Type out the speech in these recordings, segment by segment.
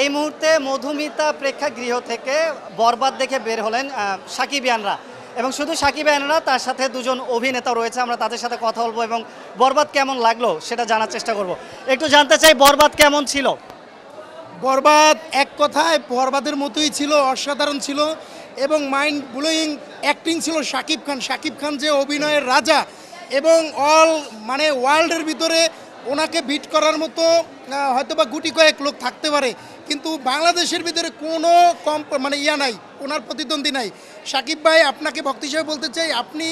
এই মুহূর্তে মধুমিতা প্রেক্ষাগৃহ থেকে বরবাদ দেখে বের হলেন আহ, সাকিবিয়ানরা এবং শুধু সাকিবিয়ানরা তার সাথে দুজন অভিনেতা রয়েছে আমরা তাদের সাথে কথা বলব এবং বরবাদ কেমন লাগল সেটা জানার চেষ্টা করব। একটু জানতে চাই বরবাদ কেমন ছিল? বরবাদ এক কথায় বরবাদের মতোই ছিল অসাধারণ ছিল এবং মাইন্ড ব্লোয়িং অ্যাক্টিং ছিল শাকিব খান। শাকিব খান যে অভিনয়ের রাজা এবং অল মানে ওয়ার্ল্ডের ভিতরে ওনাকে বিট করার মতো আহ, হয়তোবা গুটি কয়েক লোক থাকতে পারে। কিন্তু বাংলাদেশের ভিতরে কোনো কম মানে ইয়া নাই, ওনার প্রতিদ্বন্দ্বী নাই। সাকিব ভাই আপনাকে ভক্ত হিসেবে বলতে চাই, আপনি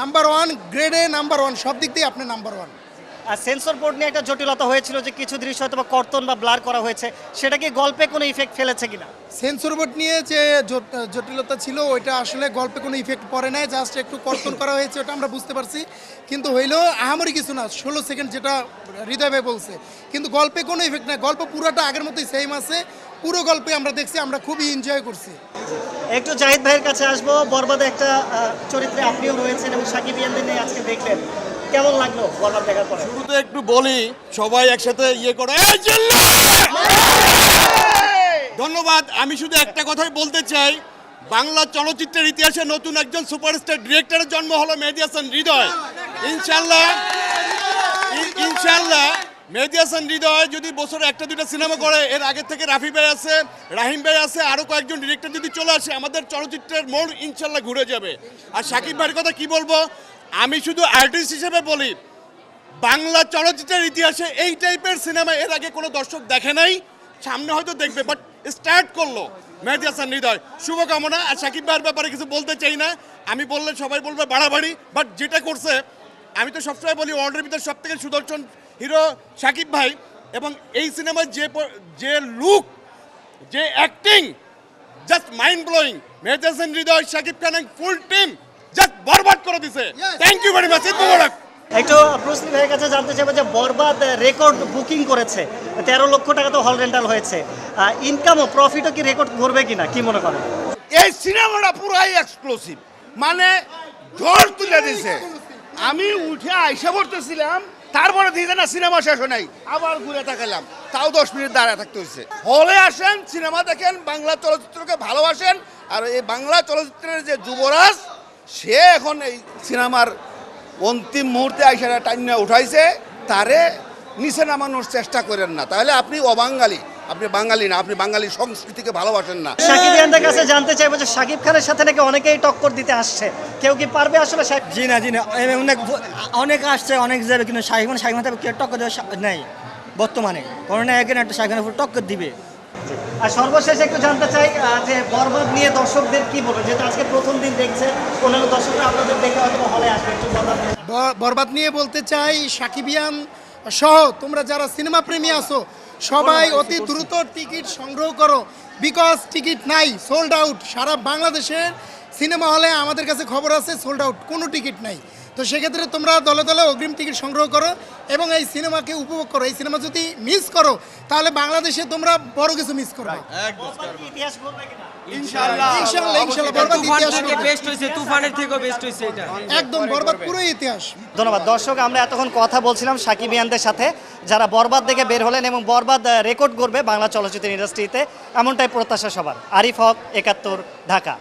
নাম্বার ওয়ান গ্রেডে নাম্বার ওয়ান সব দিক দিয়ে আপনি নাম্বার ওয়ান সেন্সর বোর্ড নিয়ে একটা জটিলতা হয়েছিল যে কিছু দৃশ্য হয়তো বা কর্তন বা ব্লার করা হয়েছে। সেটা কি গল্পে কোনো ইফেক্ট ফেলেছে কিনা? সেন্সর বোর্ড নিয়ে যে জটিলতা ছিল ওইটা আসলে গল্পে কোনো ইফেক্ট পড়ে নাই জাস্ট একটু কর্তন করা হয়েছে ওটা আমরা বুঝতে পারছি। কিন্তু হইলেও আহামরি কিছু না ষোলো সেকেন্ড যেটা হৃদয় বলছে। কিন্তু গল্পে কোনো ইফেক্ট নাই গল্প পুরোটা আগের মতোই সেম আছে। পুরো গল্পে আমরা দেখছি আমরা খুবই এনজয় করছি। একটু জাহিদ ভাইয়ের কাছে আসব বরবাদে একটা চরিত্রে আপনিও রয়েছেন এবং সাকিবিয়ানদের নিয়ে আজকে দেখলেন। কেমন লাগল বরবাদ দেখার পরে? শুরুতে একটু বলি, সবাই একসাথে ইয়ে করে ধন্যবাদ, আমি শুধু একটা কথাই বলতে চাই, বাংলা চলচ্চিত্রের ইতিহাসে নতুন একজন সুপারস্টার ডিরেক্টরের জন্ম হলো মেহেদি হাসান হৃদয়। ইনশাল্লাহ ইনশাল্লাহ মেহেদি হাসান হৃদয় যদি বছরে একটা দুটো সিনেমা করে, এর আগে থেকে রাফি ভাই আছে, রাহিম ভাই আছে আরও কয়েকজন ডিরেক্টর যদি চলে আসে, আমাদের চলচ্চিত্রের মোড় ইনশাল্লাহ ঘুরে যাবে। আর সাকিব ভাইয়ের কথা কি বলব আমি শুধু আর্টিস্ট হিসেবে বলি, বাংলা চলচ্চিত্রের ইতিহাসে এই টাইপের সিনেমা এর আগে কোনো দর্শক দেখে নাই, সামনে হয়তো দেখবে বাট স্টার্ট করল মেহেদি হাসান হৃদয়। শুভকামনা, আর সাকিব ভাইয়ের ব্যাপারে কিছু বলতে চাই না। আমি বললে সবাই বলবে বাড়াবাড়ি বাট যেটা করছে, আমি তো সবসময় বলি ওয়ার্ল্ডের ভিতরে সব থেকে সুদর্শন হিরো সাকিব ভাই, এবং এই সিনেমার যে যে লুক যে acting just mind blowing Mehedi Hasan Hridoy, Shakib Khan full team just বরবাদ করে দিছে। Thank you very much Eid মোবারক একটু প্রশ্ন ভাইয়ের কাছে জানতে চাইব যে বরবাদ রেকর্ড বুকিং করেছে। তেরো লক্ষ টাকা তো হল রেন্টাল হয়েছে। ইনকামও প্রফিটও কি রেকর্ড করবে কিনা কি মনে করেন? এই সিনেমাটা পুরাই এক্সক্লুসিভ মানে ঝড় তুলে দিছে। আমি উঠে আইসা পড়তেছিলাম তারপরে দিতে না সিনেমা শেষ হয় নাই। আবার ঘুরে তাকালাম তাও দশ মিনিট দাঁড়ায় থাকতে হয়েছে। হলে আসেন সিনেমা দেখেন বাংলা চলচ্চিত্রকে ভালোবাসেন। আর এই বাংলা চলচ্চিত্রের যে যুবরাজ সে এখন এই সিনেমার অন্তিম মুহূর্তে আইসা টাইনা উঠাইছে তারে নিচে নামানোর চেষ্টা করেন না। তাহলে আপনি অবাঙালি। আপনি বাঙালি না আপনি বাঙালি সংস্কৃতিকে ভালোবাসেন না। সাকিবিয়ানদের কাছে জানতে চাইব যে সাকিব খানের সাথে নাকি অনেকেই টক্কর দিতে আসছে। কেউ কি পারবে আসলে সাকিব? জি না জি না। অনেক অনেক আসছে অনেক যাবে কিন্তু সাইমন সাইমন তাবে কেউ টক্কর দেওয়া নেই বর্তমানে। করোনা এখানে একটা সাইকেলের উপর টক্কর দিবে। আর সর্বশেষ একটু জানতে চাই যে বরবাদ নিয়ে দর্শকদের কি বলবেন? যেহেতু আজকে প্রথম দিন দেখছে অন্যান্য দর্শকরা আপনাদের দেখে হয়তো হলে আসবে একটু বরবাদ নিয়ে। বরবাদ নিয়ে বলতে চাই সাকিবিয়ান সহ তোমরা যারা সিনেমা প্রেমী আছো সবাই অতি দ্রুত টিকিট সংগ্রহ করো বিকজ টিকিট নাই সোল্ড আউট সারা বাংলাদেশের সিনেমা হলে আমাদের কাছে খবর আছে সোল্ড আউট কোনো টিকিট নাই। তো সেক্ষেত্রে তোমরা দলে দলে অগ্রিম টিকিট সংগ্রহ করো এবং এই সিনেমাকে উপভোগ করো। এই সিনেমা যদি মিস করো তাহলে বাংলাদেশে তোমরা বড় কিছু মিস করবে। বরবাদ কি ইতিহাস করবে কিনা? ইনশাআল্লাহ। ইনশাআল্লাহ বরবাদ ইতিহাস করবে। বেস্ট হয়েছে তুফানের থেকেও বেস্ট হয়েছে এটা। একদম বরবাদ পুরোই ইতিহাস। ধন্যবাদ। দর্শক আমরা এতক্ষণ কথা বলছিলাম সাকিবিয়ানদের সাথে। যারা বরবাদ দেখে বের হলেন এবং বরবাদ রেকর্ড করবে বাংলা চলচ্চিত্র ইন্ডাস্ট্রিতে এমনটাই প্রত্যাশা সবার। আরিফ হক একাত্তর ঢাকা।